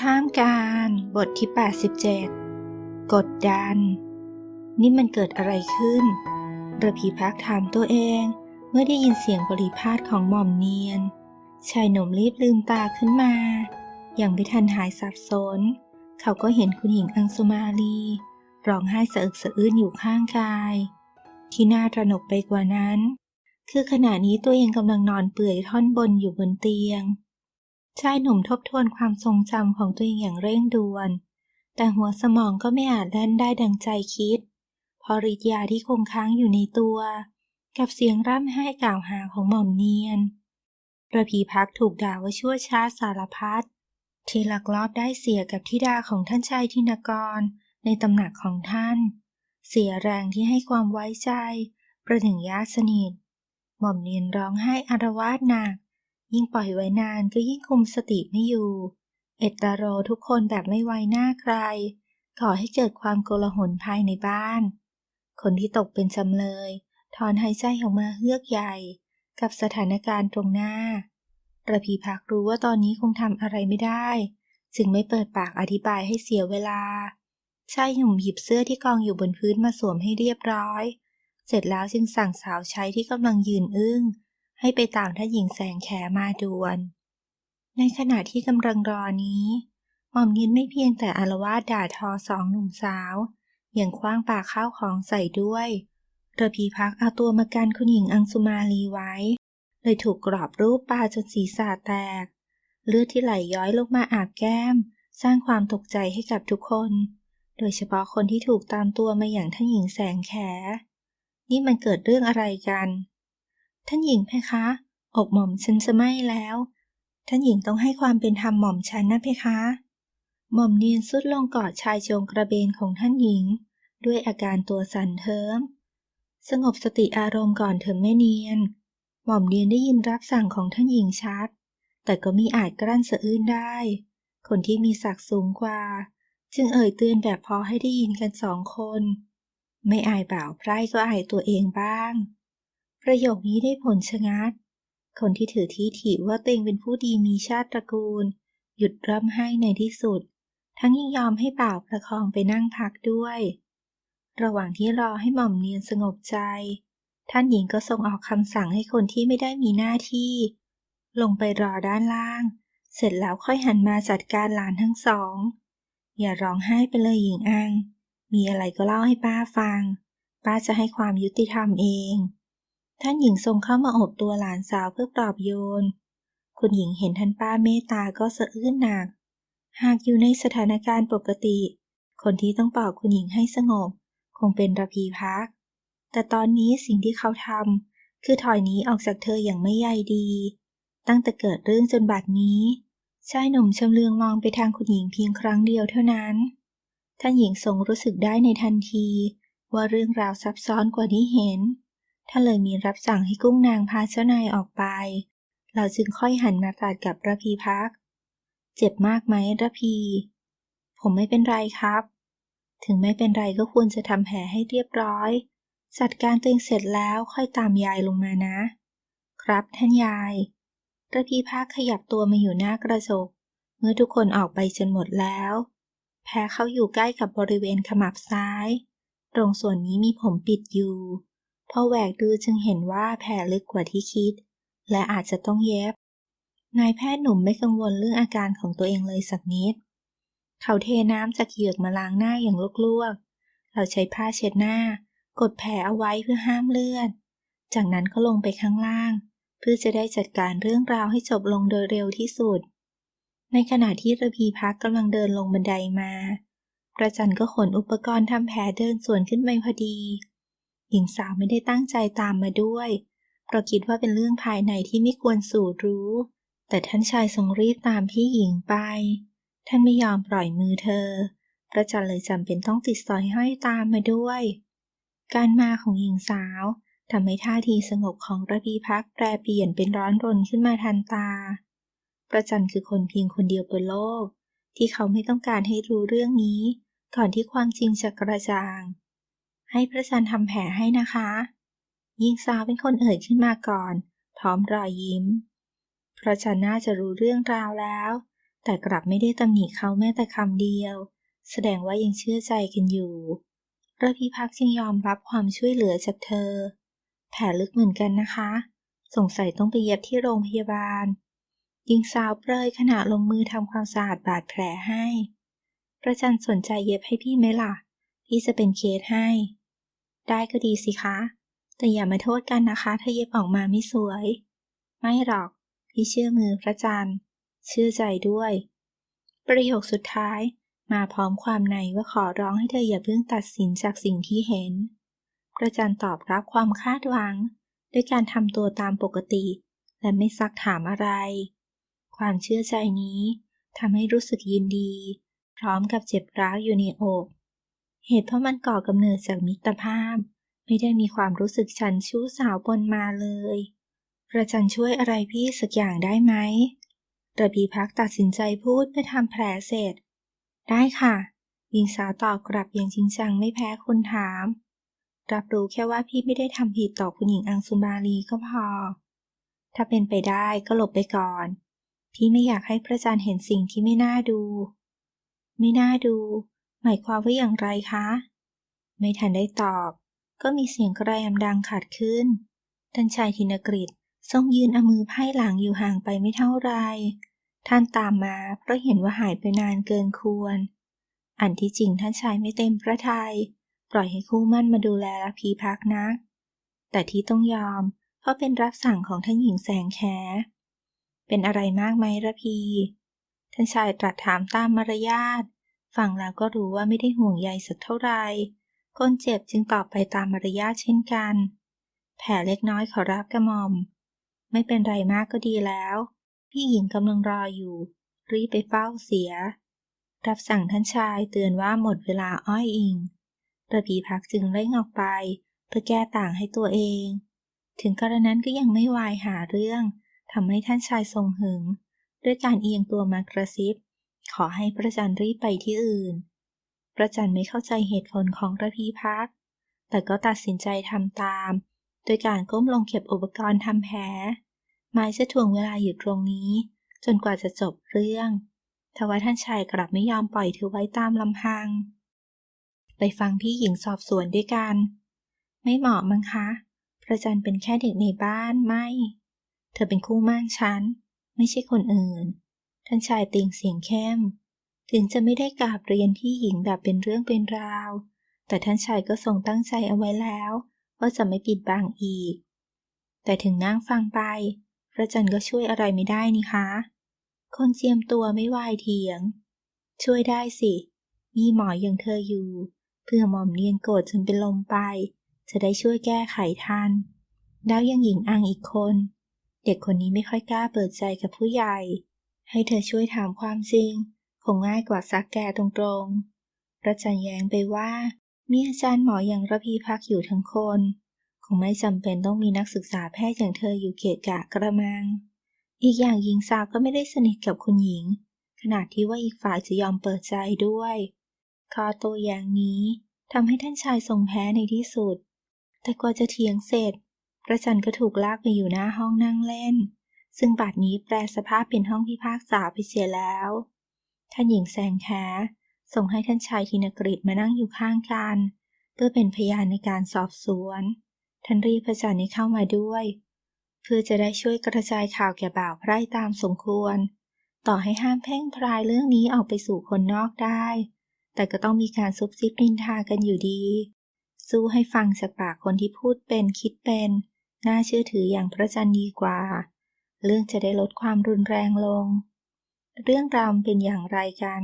ข้ามการบทที่ 87 กดดัน นี่มันเกิดอะไรขึ้น ระพีพักถามตัวเองเมื่อได้ยินเสียงบริพาทของหม่อมเนียน ชายหนุ่มรีบลืมตาขึ้นมา อย่างไม่ทันหายสับสน เขาก็เห็นคุณหญิงอังสุมาลีร้องไห้สะอึกสะอื้นอยู่ข้างกาย ที่น่าตระหนกไปกว่านั้น คือขณะนี้ตัวเองกำลังนอนเปื่อยท่อนบนอยู่บนเตียง ชายหนุ่มทบทวนความทรงจำของตัวเองอย่างเร่งด่วน แต่หัวสมองก็ไม่อาจแล่นได้ดังใจคิด พอฤทธิ์ยาที่คงค้างอยู่ในตัว กับเสียงร่ำไห้กล่าวหาของหม่อมเนียนระพีพักถูกด่าว่าชั่วช้าสารพัดที่หลักลอบได้เสียกับทิดาของท่านชายธินกรในตำหนักของท่าน เสียแรงที่ให้ความไว้ใจ ประถึงญาติสนิท หม่อมเนียนร้องไห้อารวาสหนัก ยิ่งปล่อยไว้นานก็ยิ่งคุมสติไม่อยู่ เอตตาโรทุกคนแบบไม่ไว้หน้าใครก่อให้เกิดความโกลาหลภายในบ้าน คนที่ตกเป็นจำเลย ถอนหายใจออกมาเฮือกใหญ่ กับสถานการณ์ตรงหน้า ระพีพักรู้ว่าตอนนี้คงทำอะไรไม่ได้ จึงไม่เปิดปากอธิบายให้เสียเวลาชายหนุ่มหยิบเสื้อที่กองอยู่บนพื้นมาสวมให้เรียบร้อย เสร็จแล้วจึงสั่งสาวใช้ที่กำลังยืนอึ้ง ให้ไปตามท่านหญิงแสงแขมาดวน ในขณะที่กำลังรอนี้ หม่อมยินไม่เพียงแต่อารวาสด่าทอสองหนุ่มสาว อย่างคว้างปากข้าวของใส่ด้วยระพีพักเอาตัวมากันคุณหญิงอังสุมาลีไว้ เลยถูกกรอบรูปปาจนศีรษะแตก เลือดที่ไหลย้อยลงมาอาบแก้ม สร้างความตกใจให้กับทุกคน โดยเฉพาะคนที่ถูกตามตัวมาอย่างท่านหญิงแสงแข นี่มันเกิดเรื่องอะไรกัน ท่านหญิงเพคะอกหม่อมฉันจะไหม้แล้ว ท่านหญิงต้องให้ความเป็นธรรมหม่อมฉันนะเพคะ หม่อมเนียนสุดลงกอดชายโจงกระเบนของท่านหญิง ด้วยอาการตัวสั่นเทิม สงบสติอารมณ์ก่อนเถอะแม่เนียน หม่อมเนียนได้ยินรับสั่งของท่านหญิงชัด แต่ก็มีอาจกลั้นสะอื้นได้ คนที่มีศักดิ์สูงกว่า จึงเอ่ยเตือนแบบพอให้ได้ยินกันสองคน ไม่อายบ่าวไพร่ก็อายตัวเองบ้าง ประโยคนี้ได้ผลชะงัด คนที่ถือที่ถิว่าตัวเองเป็นผู้ดีมีชาติตระกูล หยุดร่ำไห้ในที่สุด ทั้งยังยอมให้บ่าวประคองไปนั่งพักด้วย ระหว่างที่รอให้หม่อมเนียนสงบใจ ท่านหญิงก็ทรงออกคำสั่งให้คนที่ไม่ได้มีหน้าที่ ลงไปรอด้านล่าง เสร็จแล้วค่อยหันมาจัดการหลานทั้งสอง อย่าร้องไห้ไปเลยหญิงอัง มีอะไรก็เล่าให้ป้าฟัง ป้าจะให้ความยุติธรรมเอง ท่านหญิงทรงเข้ามาโอบตัวหลานสาวเพื่อปลอบโยน คุณหญิงเห็นท่านป้าเมตตาก็สะอื้นหนัก หากอยู่ในสถานการณ์ปกติ คนที่ต้องปลอบคุณหญิงให้สงบ คงเป็นระพีพัก แต่ตอนนี้สิ่งที่เขาทำคือถอยหนีออกจากเธออย่างไม่ใยดี ตั้งแต่เกิดเรื่องจนบัดนี้ชายหนุ่มชำเลืองมองไปทางคุณหญิงเพียงครั้งเดียวเท่านั้น ท่านหญิงทรงรู้สึกได้ในทันที ว่าเรื่องราวซับซ้อนกว่าที่เห็น ท่านเลยมีรับสั่งให้กุ้งนางพาเจ้านายออกไป เราจึงค่อยหันมาตรัสกับระพีพัก เจ็บมากไหมระพี ผมไม่เป็นไรครับ ถึงไม่เป็นไรก็ควรจะทำแผลให้เรียบร้อย จัดการตัวเองเสร็จแล้วค่อยตามยายลงมานะ ครับท่านยายระพีพักขยับตัวมาอยู่หน้ากระจก เมื่อทุกคนออกไปจนหมดแล้ว แผลเขาอยู่ใกล้กับบริเวณขมับซ้าย ตรงส่วนนี้มีผมปิดอยู่ พอแหวกดูจึงเห็นว่าแผลลึกกว่าที่คิด และอาจจะต้องเย็บ นายแพทย์หนุ่มไม่กังวลเรื่องอาการของตัวเองเลยสักนิด เขาเทน้ำจากเหยือกมาล้างหน้าอย่างลวกๆ เราใช้ผ้าเช็ดหน้า กดแผลเอาไว้เพื่อห้ามเลือด จากนั้นก็ลงไปข้างล่าง เพื่อจะได้จัดการเรื่องราวให้จบลงโดยเร็วที่สุด ในขณะที่ระพีพักกำลังเดินลงบันไดมา ประจันก็ขนอุปกรณ์ทำแผลเดินสวนขึ้นไปพอดี หญิงสาวไม่ได้ตั้งใจตามมาด้วย เพราะคิดว่าเป็นเรื่องภายในที่ไม่ควรสู่รู้ แต่ท่านชายทรงรีบตามพี่หญิงไป ท่านไม่ยอมปล่อยมือเธอ พระจันทร์เลยจำเป็นต้องติดสอยห้อยตามมาด้วย การมาของหญิงสาวทำให้ท่าทีสงบของระพีพักแปรเปลี่ยนเป็นร้อนรนขึ้นมาทันตา ประจันคือคนเพียงคนเดียวบนโลก ที่เขาไม่ต้องการให้รู้เรื่องนี้ ก่อนที่ความจริงจะกระจ่าง ให้พระจันทร์ทำแผลให้นะคะ หญิงสาวเป็นคนเอ่ยขึ้นมาก่อน พร้อมรอยยิ้ม พระจันทร์น่าจะรู้เรื่องราวแล้ว แต่กลับไม่ได้ตำหนิเขาแม้แต่คำเดียว แสดงว่ายังเชื่อใจกันอยู่ระพีพักษ์จึงยอมรับความช่วยเหลือจากเธอ แผลลึกเหมือนกันนะคะ สงสัยต้องไปเย็บที่โรงพยาบาลหญิงสาวเปรยขณะลงมือทำความสะอาดบาดแผลให้ ประจันสนใจเย็บให้พี่ไหมล่ะ พี่จะเป็นเคสให้ ได้ก็ดีสิคะ แต่อย่ามาโทษกันนะคะถ้าเย็บออกมาไม่สวย ไม่หรอก พี่เชื่อมือพระจันทร์ เชื่อใจด้วย ประโยคสุดท้ายมาพร้อมความในว่าขอร้องให้เธออย่าเพิ่งตัดสินจากสิ่งที่เห็นประจันทร์ตอบรับความคาดหวัง ด้วยการทำตัวตามปกติ และไม่ซักถามอะไร ความเชื่อใจนี้ทำให้รู้สึกยินดี พร้อมกับเจ็บร้าวอยู่ในอก เหตุเพราะมันก่อกำเนิดจากมิตรภาพ ไม่ได้มีความรู้สึกฉันชู้สาวปนมาเลยประจันช่วยอะไรพี่สักอย่างได้ไหมระพีพักตัดสินใจพูดเพื่อทำแผลเสร็จ ได้ค่ะ หญิงสาวตอบกลับอย่างจริงจังไม่แพ้คนถาม รับรู้แค่ว่าพี่ไม่ได้ทำผิดต่อคุณหญิงอังสุมาลีก็พอ ถ้าเป็นไปได้ก็หลบไปก่อน พี่ไม่อยากให้พระจันทร์เห็นสิ่งที่ไม่น่าดู ไม่น่าดู หมายความว่าอย่างไรคะ ไม่ทันได้ตอบ ก็มีเสียงกระแยมดังขัดขึ้นท่านชายธินกฤษทรงยืนเอามือไพ่หลังอยู่ห่างไปไม่เท่าไร ท่านตามมาเพราะเห็นว่าหายไปนานเกินควร อันที่จริงท่านชายไม่เต็มพระทยัยปล่อยให้คู่มั่นมาดูแลละพีพักนักแต่ที่ต้องยอม เพราะเป็นรับสั่งของท่านหญิงแสงแขเป็นอะไรมากไหมระพี ท่านชายตรัสถามตามมารยาท ฟังแล้วก็รู้ว่าไม่ได้ห่วงใยสักเท่าไหร่คนเจ็บจึงตอบไปตามมารยาทเช่นกัน แผลเล็กน้อยขอรับกระหม่อม ไม่เป็นไรมากก็ดีแล้ว พี่หญิงกำลังรออยู่ รีบไปเฝ้าเสีย รับสั่งท่านชายเตือนว่าหมดเวลาอ้อยอิงระพีพักจึงเร่งออกไป เพื่อแก้ต่างให้ตัวเอง ถึงกระนั้นก็ยังไม่วายหาเรื่องทำให้ท่านชายทรงหึง ด้วยการเอียงตัวมากระซิบ ขอให้พระจันทร์รีบไปที่อื่น พระจันทร์ไม่เข้าใจเหตุผลของระพีพัก แต่ก็ตัดสินใจทำตาม โดยการก้มลงเก็บอุปกรณ์ทำแผลหมายจะถ่วงเวลาอยู่ตรงนี้ จนกว่าจะจบเรื่องทว่าท่านชายกลับไม่ยอมปล่อยเธอไว้ตามลำพัง ไปฟังพี่หญิงสอบสวนด้วยกัน ไม่เหมาะมั้งคะ พระจันทร์เป็นแค่เด็กในบ้านไม่ เธอเป็นคู่มั่นฉัน ไม่ใช่คนอื่น ท่านชายติงเสียงเข้ม ถึงจะไม่ได้กราบเรียนพี่หญิงแบบเป็นเรื่องเป็นราว แต่ท่านชายก็ทรงตั้งใจเอาไว้แล้ว ว่าจะไม่ปิดบังอีก แต่ถึงนั่งฟังไป พระจันทร์ก็ช่วยอะไรไม่ได้นี่คะ คนเจียมตัวไม่วายเถียง ช่วยได้สิ มีหมออย่างเธออยู่ เพื่อหม่อมเนียนโกรธจนเป็นลมไป จะได้ช่วยแก้ไขทันแล้วยังหญิงอังอีกคน เด็กคนนี้ไม่ค่อยกล้าเปิดใจกับผู้ใหญ่ ให้เธอช่วยถามความจริง คงง่ายกว่าซักแกตรงๆประจันแย้งไปว่า มีอาจารย์หมออย่างระพีพักอยู่ทั้งคน คงไม่จำเป็นต้องมีนักศึกษาแพทย์อย่างเธออยู่เกะกะกระมัง อีกอย่างหญิงสาวก็ไม่ได้สนิทกับคุณหญิง ขนาดที่ว่าอีกฝ่ายจะยอมเปิดใจด้วยข้อตัวอย่างนี้ทำให้ท่านชายทรงแพ้ในที่สุด แต่กว่าจะเถียงเสร็จพระจันก็ถูกลากไปอยู่หน้าห้องนั่งเล่น ซึ่งบัดนี้แปลสภาพเป็นห้องพิพากษาไปเสียแล้ว ท่านหญิงแสงแคส่งให้ท่านชายธินกฤษมานั่งอยู่ข้างกัน เพื่อเป็นพยานในการสอบสวน ท่านรีพระจันทร์ให้เข้ามาด้วย เพื่อจะได้ช่วยกระจายข่าวแก่บ่าวไพร่ตามสมควร ต่อให้ห้ามเพ่งพรายเรื่องนี้ออกไปสู่คนนอกได้ แต่ก็ต้องมีการซุบซิบนินทากันอยู่ดี สู้ให้ฟังจากปากคนที่พูดเป็นคิดเป็น น่าเชื่อถืออย่างพระจันทร์ดีกว่า เรื่องจะได้ลดความรุนแรงลง เรื่องราวเป็นอย่างไรกัน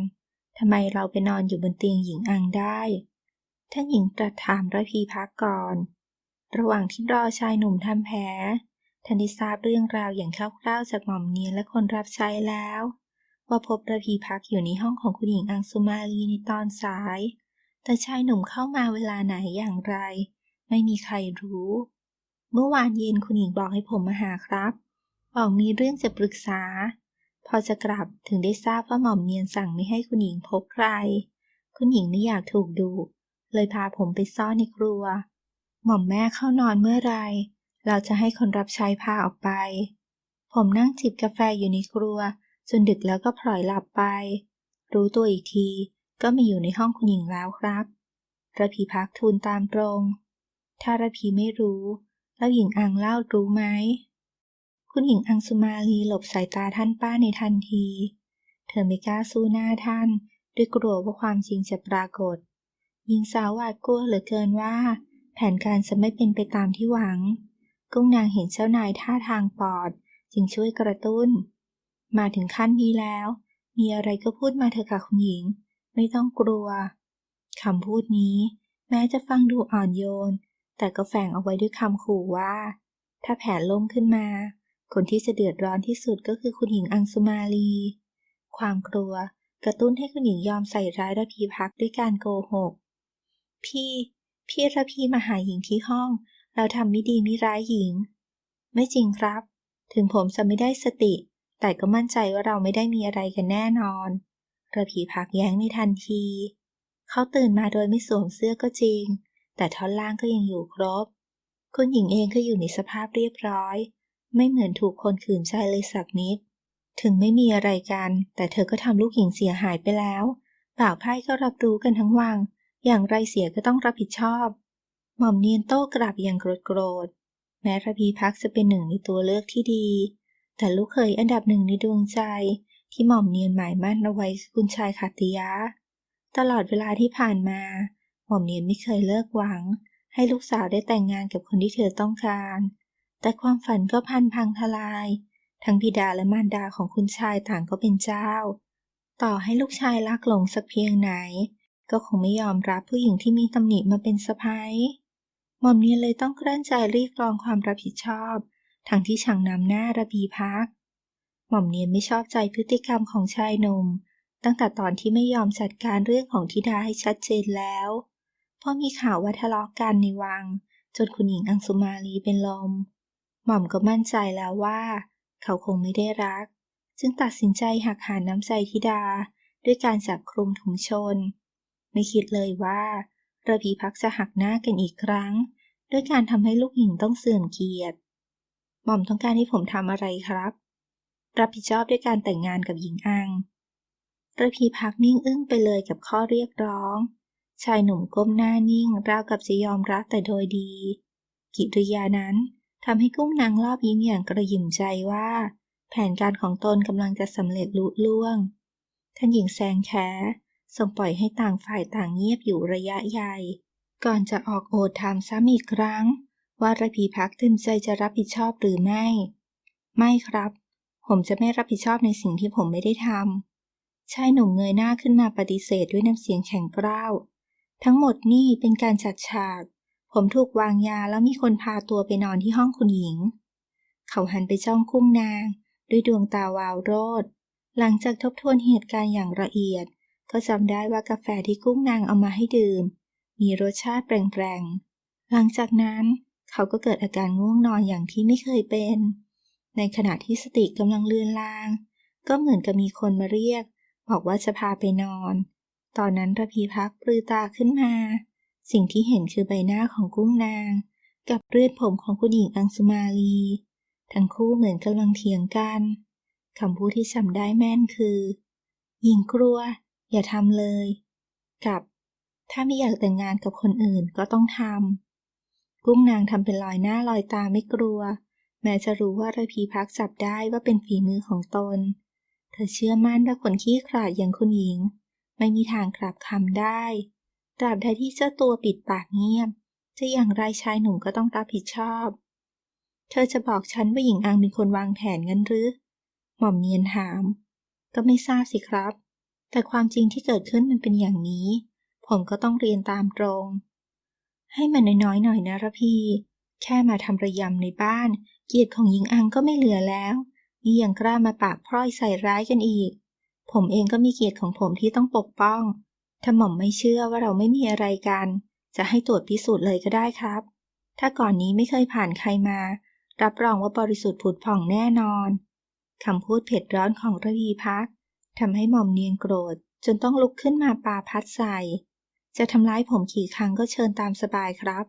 ทำไมเราไปนอนอยู่บนเตียงหญิงอังได้ ท่านหญิงตรัสถามระพีพักก่อน ระหว่างที่รอชายหนุ่มทำแผลท่านได้ทราบเรื่องราวอย่างคร่าวๆจากหม่อมเนียนและคนรับใช้แล้ว ว่าพบระพีพักอยู่ในห้องของคุณหญิงอังสุมาลีในตอนสาย แต่ชายหนุ่มเข้ามาเวลาไหนอย่างไร ไม่มีใครรู้ เมื่อวานเย็นคุณหญิงบอกให้ผมมาหาครับ บอกมีเรื่องจะปรึกษา พอจะกลับถึงได้ทราบว่าหม่อมเนียนสั่งไม่ให้คุณหญิงพบใคร คุณหญิงไม่อยากถูกดู เลยพาผมไปซ่อนในครัว หม่อมแม่เข้านอนเมื่อไรเราจะให้คนรับใช้พาออกไป ผมนั่งจิบกาแฟอยู่ในครัว จนดึกแล้วก็พลอยหลับไป รู้ตัวอีกทีก็มาอยู่ในห้องคุณหญิงแล้วครับระพีพักทูลตามตรง ถ้าระพีไม่รู้ แล้วหญิงอังเล่ารู้ไหม คุณหญิงอังสุมาลีหลบสายตาท่านป้าในทันที เธอไม่กล้าสู้หน้าท่าน ด้วยกลัวว่าความจริงจะปรากฏ หญิงสาวหวาดกลัวเหลือเกินว่า แผนการจะไม่เป็นไปตามที่หวัง กุ้งนางเห็นเจ้านายท่าทางปลอด จึงช่วยกระตุ้น มาถึงขั้นนี้แล้ว มีอะไรก็พูดมาเถอะค่ะคุณหญิง ไม่ต้องกลัวคำพูดนี้แม้จะฟังดูอ่อนโยน แต่ก็แฝงเอาไว้ด้วยคำขู่ว่า ถ้าแผนล่มขึ้นมา คนที่จะเดือดร้อนที่สุดก็คือคุณหญิงอังสุมาลี ความกลัวกระตุ้นให้คุณหญิงยอมใส่ร้ายระพีพักด้วยการโกหก พี่ พี่ระพีมาหาหญิงที่ห้อง เราทำไม่ดีไม่ร้ายหญิง ไม่จริงครับ ถึงผมจะไม่ได้สติ แต่ก็มั่นใจว่าเราไม่ได้มีอะไรกันแน่นอนระพีพักแย้งในทันที เขาตื่นมาโดยไม่สวมเสื้อก็จริง แต่ท่อนล่างก็ยังอยู่ครบ คุณหญิงเองก็อยู่ในสภาพเรียบร้อย ไม่เหมือนถูกคนขืนใจเลยสักนิด ถึงไม่มีอะไรกัน แต่เธอก็ทำลูกหญิงเสียหายไปแล้วบ่าวไพร่ก็รับรู้กันทั้งวัง อย่างไรเสียก็ต้องรับผิดชอบ หม่อมเนียนโต้กลับอย่างโกรธโกรธ แม้ระพีพักจะเป็นหนึ่งในตัวเลือกที่ดี แต่ลูกเคยอันดับหนึ่งในดวงใจ ที่หม่อมเนียนหมายมั่นเอาไว้คือคุณชายขัตติยะ ตลอดเวลาที่ผ่านมา หม่อมเนียนไม่เคยเลิกหวัง ให้ลูกสาวได้แต่งงานกับคนที่เธอต้องการ แต่ความฝันก็พันพังทลาย ทั้งบิดาและมารดาของคุณชายต่างก็เป็นเจ้า ต่อให้ลูกชายรักหลงสักเพียงไหน ก็คงไม่ยอมรับผู้หญิงที่มีตำหนิมาเป็นสะพ้ายหม่อมเนียนเลยต้องกลั้นใจรีบรองความรับผิดชอบ ทั้งที่ช่างนำหน้าระบีพัก หม่อมเนียนไม่ชอบใจพฤติกรรมของชายหนุ่มตั้งแต่ตอนที่ไม่ยอมจัดการเรื่องของธิดาให้ชัดเจนแล้วเพราะมีข่าวว่าทะเลาะกันในวัง จนคุณหญิงอังสุมาลีเป็นลม หม่อมก็มั่นใจแล้วว่า เขาคงไม่ได้รัก จึงตัดสินใจหักหานน้ำใจธิดาด้วยการจับคลุมถุงชน ไม่คิดเลยว่าระพีพักจะหักหน้ากันอีกครั้ง ด้วยการทำให้ลูกหญิงต้องเสื่อมเกียรติ หม่อมต้องการให้ผมทำอะไรครับ รับผิดชอบด้วยการแต่งงานกับหญิงอังระพีพักนิ่งอึ้งไปเลยกับข้อเรียกร้อง ชายหนุ่มก้มหน้านิ่งราวกับจะยอมรับแต่โดยดี กิริยานั้น ทำให้กุ้งนางรอบยิ้มอย่างกระหยิ่มใจว่า แผนการของตนกำลังจะสำเร็จลุล่วง ท่านหญิงแซงแคทรงปล่อยให้ต่างฝ่ายต่างเงียบอยู่ระยะใหญ่ก่อนจะออกโอดถามซ้ำอีกครั้ง ว่าระพีพักเต็มใจจะรับผิดชอบหรือไม่ ไม่ครับ ผมจะไม่รับผิดชอบในสิ่งที่ผมไม่ได้ทำชายหนุ่มเงยหน้าขึ้นมาปฏิเสธด้วยน้ำเสียงแข็งกร้าว ทั้งหมดนี่เป็นการจัดฉาก ผมถูกวางยาแล้วมีคนพาตัวไปนอนที่ห้องคุณหญิง เขาหันไปจ้องกุ้งนาง ด้วยดวงตาวาวโรด หลังจากทบทวนเหตุการณ์อย่างละเอียด ก็จำได้ว่ากาแฟที่กุ้งนางเอามาให้ดื่ม มีรสชาติแปลงๆ หลังจากนั้นเขาก็เกิดอาการง่วงนอนอย่างที่ไม่เคยเป็น ในขณะที่สติกำลังเลือนลาง ก็เหมือนกับมีคนมาเรียก บอกว่าจะพาไปนอน ตอนนั้นระพีพักปลือตาขึ้นมา สิ่งที่เห็นคือใบหน้าของกุ้งนาง กับเลือดผมของคุณหญิงอังสุมาลี ทั้งคู่เหมือนกำลังเถียงกันคำพูดที่จำได้แม่นคือ หญิงกลัว อย่าทำเลย กับ ถ้าไม่อยากแต่งงานกับคนอื่นก็ต้องทำกุ้งนางทำเป็นลอยหน้าลอยตาไม่กลัว แม้จะรู้ว่าระพีพักจับได้ว่าเป็นฝีมือของตน เธอเชื่อมั่นว่าคนขี้ขลาดอย่างคุณหญิง ไม่มีทางกลับคำได้ ตราบใดที่เจ้าตัวปิดปากเงียบ จะอย่างไรชายหนุ่มก็ต้องรับผิดชอบ เธอจะบอกฉันว่าหญิงอังเป็นคนวางแผนงั้นหรือ หม่อมเนียนถาม ก็ไม่ทราบสิครับ แต่ความจริงที่เกิดขึ้นมันเป็นอย่างนี้ ผมก็ต้องเรียนตามตรง ให้มันน้อยๆหน่อยนะระพี แค่มาทำระยำในบ้าน เกียรติของหญิงอังก็ไม่เหลือแล้วนี่ยังกล้ามาปากพร่อยใส่ร้ายกันอีก ผมเองก็มีเกียรติของผมที่ต้องปกป้อง ถ้าหม่อมไม่เชื่อว่าเราไม่มีอะไรกัน จะให้ตรวจพิสูจน์เลยก็ได้ครับ ถ้าก่อนนี้ไม่เคยผ่านใครมา รับรองว่าบริสุทธิ์ผุดผ่องแน่นอนคำพูดเผ็ดร้อนของระพีพักทำให้หม่อมเนียนโกรธ จนต้องลุกขึ้นมาปาพัดใส่ จะทำร้ายผมกี่ครั้งก็เชิญตามสบายครับ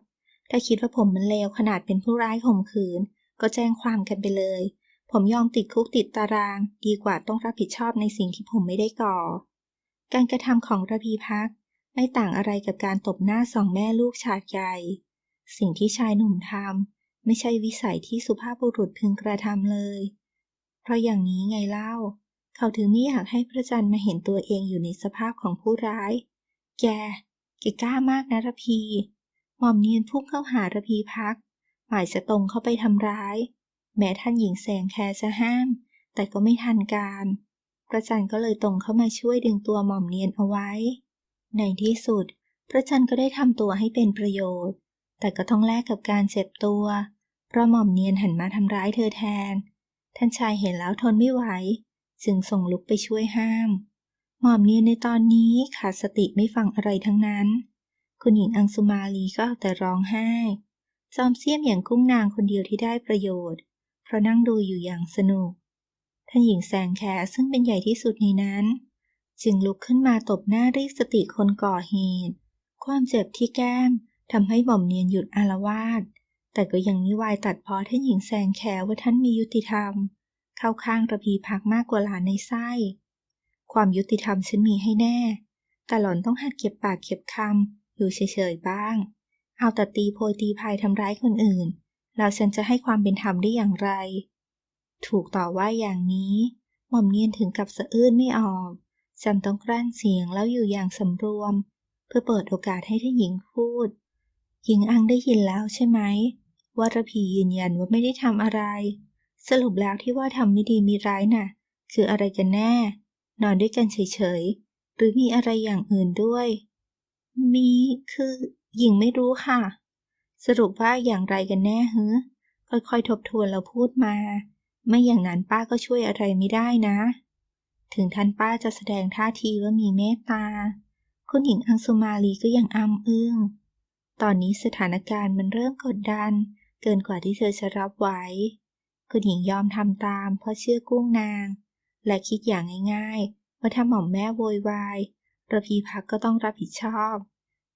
ถ้าคิดว่าผมมันเลวขนาดเป็นผู้ร้ายข่มขืน ก็แจ้งความกันไปเลย ผมยอมติดคุกติดตาราง ดีกว่าต้องรับผิดชอบในสิ่งที่ผมไม่ได้ก่อ การกระทำของระพีพักไม่ต่างอะไรกับการตบหน้าสองแม่ลูกฉาดใหญ่ สิ่งที่ชายหนุ่มทำไม่ใช่วิสัยที่สุภาพบุรุษพึงกระทำเลย เพราะอย่างนี้ไงเล่า เขาถึงไม่อยากให้พระจันทร์มาเห็นตัวเองอยู่ในสภาพของผู้ร้าย แก แกกล้ามากนะระพี หม่อมเนียนพุ่งเข้าหาระพีพัก หมายจะตรงเข้าไปทำร้าย แม้ท่านหญิงแสงแคจะห้าม แต่ก็ไม่ทันการ พระจันทร์ก็เลยตรงเข้ามาช่วยดึงตัวหม่อมเนียนเอาไว้ ในที่สุด พระจันทร์ก็ได้ทำตัวให้เป็นประโยชน์ แต่ก็ต้องแลกกับการเจ็บตัว เพราะหม่อมเนียนหันมาทำร้ายเธอแทน ท่านชายเห็นแล้วทนไม่ไหว จึงส่งลุกไปช่วยห้าม หม่อมเนียนในตอนนี้ขาดสติไม่ฟังอะไรทั้งนั้น คุณหญิงอังสุมาลีก็เอาแต่ร้องไห้ จอมเสี้ยมอย่างกุ้งนางคนเดียวที่ได้ประโยชน์ เพราะนั่งดูอยู่อย่างสนุก ท่านหญิงแสงแคซึ่งเป็นใหญ่ที่สุดในนั้น จึงลุกขึ้นมาตบหน้าเรียกสติคนก่อเหตุ ความเจ็บที่แก้มทำให้หม่อมเนียนหยุดอารวาสแต่ก็ยังมิวายตัดพ้อท่านหญิงแสงแคว่าท่านมียุติธรรม เข้าข้างระพีพักมากกว่าหลานในไส้ ความยุติธรรมฉันมีให้แน่ แต่หล่อนต้องหัดเก็บปากเก็บคำอยู่เฉยๆบ้าง เอาแต่ตีโพยตีพายทำร้ายคนอื่น แล้วฉันจะให้ความเป็นธรรมได้อย่างไร ถูกต่อว่าอย่างนี้ หม่อมเนียนถึงกับสะอื้นไม่ออกจำต้องกลั้นเสียงแล้วอยู่อย่างสำรวม เพื่อเปิดโอกาสให้ท่านหญิงพูด หญิงอังได้ยินแล้วใช่ไหมว่าระพียืนยันว่าไม่ได้ทำอะไร สรุปแล้วที่ว่าทำไม่ดีมีร้ายน่ะ คืออะไรกันแน่ นอนด้วยกันเฉยๆ หรือมีอะไรอย่างอื่นด้วย มีคือ หญิงไม่รู้ค่ะ สรุปว่าอย่างไรกันแน่ฮึค่อยๆ ทบทวนแล้วพูดมา ไม่อย่างนั้นป้าก็ช่วยอะไรไม่ได้นะ ถึงท่านป้าจะแสดงท่าทีว่ามีเมตตา คุณหญิงอังสุมาลีก็ยังอ้ำอึ้ง ตอนนี้สถานการณ์มันเริ่มกดดัน เกินกว่าที่เธอจะรับไหว คุณหญิงยอมทำตามเพราะเชื่อกุ้งนาง และคิดอย่างง่ายๆว่าถ้าหม่อมแม่โวยวายระพีพักก็ต้องรับผิดชอบ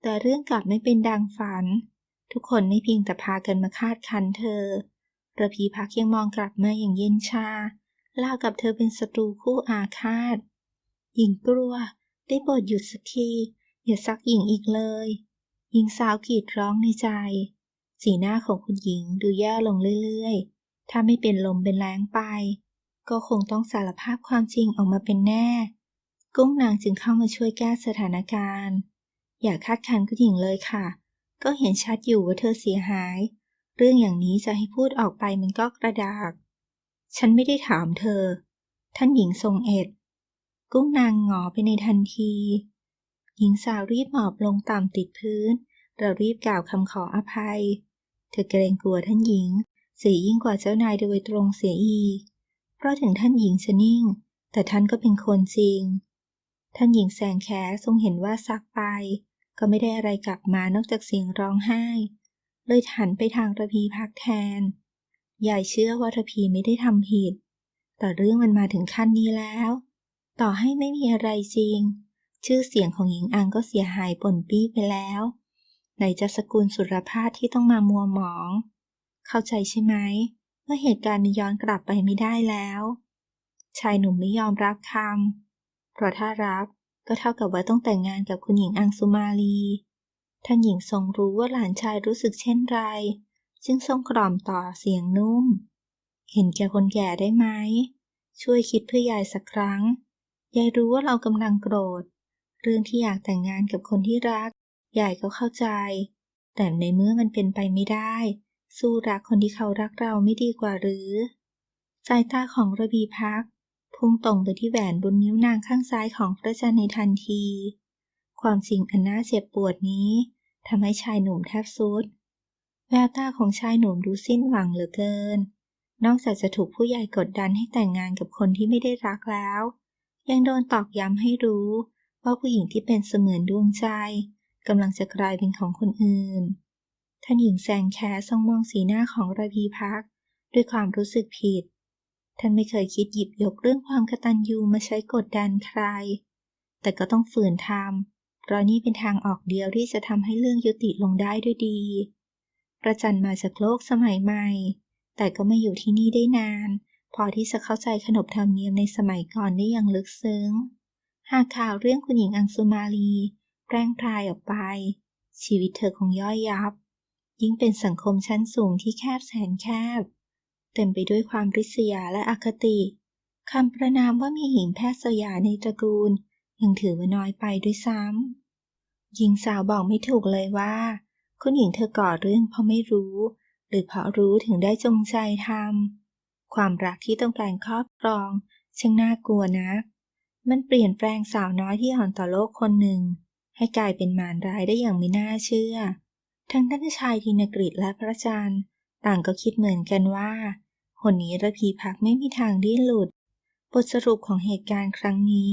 แต่เรื่องกลับไม่เป็นดังฝัน ทุกคนไม่เพียงแต่พากันมาคาดคันเธอ ระพีพักยังมองกลับมาอย่างเย็นชาล่ากับเธอเป็นศัตรูคู่อาฆาต หญิงกลัว ได้โปรดหยุดสักที อย่าซักหญิงอีกเลย หญิงสาวกรีดร้องในใจ สีหน้าของคุณหญิงดูแย่ลงเรื่อยๆ ถ้าไม่เป็นลมเป็นแรงไป ก็คงต้องสารภาพความจริงออกมาเป็นแน่ กุ้งนางจึงเข้ามาช่วยแก้สถานการณ์ อย่าคาดคันคุณหญิงเลยค่ะ ก็เห็นชัดอยู่ว่าเธอเสียหาย เรื่องอย่างนี้จะให้พูดออกไปมันก็กระดาก ฉันไม่ได้ถามเธอ ท่านหญิงทรงเอ็ด กุ้งนางหงอไปในทันที หญิงสาวรีบหมอบลงต่ำติดพื้น เรารีบกล่าวคำขออภัย เธอเกรงกลัวท่านหญิง เสียยิ่งกว่าเจ้านายโดยตรงเสียอีก เพราะถึงท่านหญิงจะนิ่ง แต่ท่านก็เป็นคนจริง ท่านหญิงแสงแขทรงเห็นว่าซักไป ก็ไม่ได้อะไรกลับมานอกจากเสียงร้องไห้ เลยหันไปทางระพีพักแทน ยายเชื่อว่าระพีไม่ได้ทำผิด แต่เรื่องมันมาถึงขั้นนี้แล้ว ต่อให้ไม่มีอะไรจริง ชื่อเสียงของหญิงอังก็เสียหายป่นปี้ไปแล้ว ไหนจะสกุลสุรพาสที่ต้องมามัวหมอง เข้าใจใช่ไหมว่าเหตุการณ์มันย้อนกลับไปไม่ได้แล้ว ชายหนุ่มไม่ยอมรับคำเพราะถ้ารับก็เท่ากับว่าต้องแต่งงานกับคุณหญิงอังสุมาลี ท่านหญิงทรงรู้ว่าหลานชายรู้สึกเช่นไร จึงทรงกล่อมต่อเสียงนุ่ม เห็นแก่คนแก่ได้ไหม ช่วยคิดเพื่อยายสักครั้ง ยายรู้ว่าเรากำลังโกรธ เรื่องที่อยากแต่งงานกับคนที่รัก ยายก็เข้าใจ แต่ในเมื่อมันเป็นไปไม่ได้ สู้รักคนที่เขารักเราไม่ดีกว่าหรือ สายตาของระบีพักพุ่งตรงไปที่แหวนบนนิ้วนางข้างซ้ายของพระจันทร์ในทันที ความจริงอันน่าเจ็บปวดนี้ทำให้ชายหนุ่มแทบสุด แววตาของชายหนุ่มดูสิ้นหวังเหลือเกิน นอกจากจะถูกผู้ใหญ่กดดันให้แต่งงานกับคนที่ไม่ได้รักแล้ว ยังโดนตอกย้ำให้รู้ว่าผู้หญิงที่เป็นเสมือนดวงใจกำลังจะกลายเป็นของคนอื่น ท่านหญิงแซงแคทรงมองสีหน้าของระพีพัก ด้วยความรู้สึกผิด ท่านไม่เคยคิดหยิบยกเรื่องความกตัญญูมาใช้กดดันใคร แต่ก็ต้องฝืนทำ เพราะนี่เป็นทางออกเดียวที่จะทำให้เรื่องยุติลงได้ด้วยดี ประจันมาจากโลกสมัยใหม่ แต่ก็ไม่อยู่ที่นี่ได้นาน พอที่จะเข้าใจขนบธรรมเนียมในสมัยก่อนได้อย่างลึกซึ้ง หากข่าวเรื่องคุณหญิงอังสุมาลีแพร่งพรายออกไป ชีวิตเธอคงย่อยยับ ยิ่งเป็นสังคมชั้นสูงที่แคบแสนแคบ เต็มไปด้วยความริษยาและอคติคำประนามว่ามีหญิงแพทย์สยาในตระกูล ยังถือว่าน้อยไปด้วยซ้ำ หญิงสาวบอกไม่ถูกเลยว่า คุณหญิงเธอก่อเรื่องเพราะไม่รู้ หรือเพราะรู้ถึงได้จงใจทำความรักที่ต้องการครอบครองช่างน่ากลัวนะมันเปลี่ยนแปลงสาวน้อยที่อ่อนต่อโลกคนหนึ่ง ให้กลายเป็นมารร้ายได้อย่างไม่น่าเชื่อ ทั้งท่านชายธินกฤษและพระจันทร์ต่างก็คิดเหมือนกันว่าคนนี้ระพีพักไม่มีทางดิ้นหลุด บทสรุปของเหตุการณ์ครั้งนี้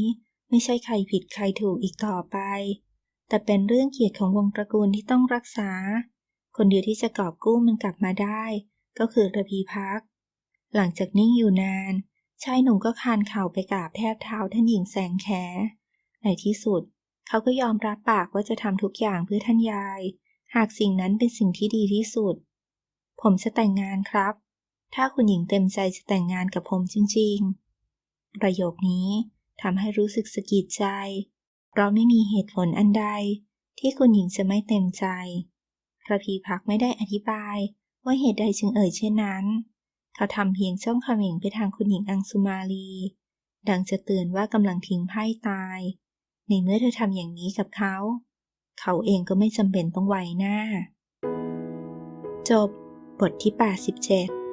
ไม่ใช่ใครผิดใครถูกอีกต่อไป แต่เป็นเรื่องเกียรติของวงตระกูลที่ต้องรักษา คนเดียวที่จะกอบกู้มันกลับมาได้ ก็คือระพีพัก หลังจากนิ่งอยู่นาน ชายหนุ่มก็คานเข่าไปกราบแทบเท้าท่านหญิงแสงแข ในที่สุด เขาก็ยอมรับปากว่าจะทำทุกอย่างเพื่อท่านยาย หากสิ่งนั้นเป็นสิ่งที่ดีที่สุด ผมจะแต่งงานครับ ถ้าคุณหญิงเต็มใจจะแต่งงานกับผมจริง ๆ ประโยคนี้ทำให้รู้สึกสะกิดใจ ราะไม่มีเหตุผลอันใด ที่คุณหญิงจะไม่เต็มใจพระพีพักไม่ได้อธิบาย ว่าเหตุใดจึงเอ่ยเช่นนั้น เขาทำเพียงจ้องเขม่งไปทางคุณหญิงอังสุมาลี ดังจะเตือนว่ากำลังทิ้งไพ่ตาย ในเมื่อเธอทำอย่างนี้กับเขา เขาเองก็ไม่จำเป็นต้องไว้หน้า จบบทที่ 87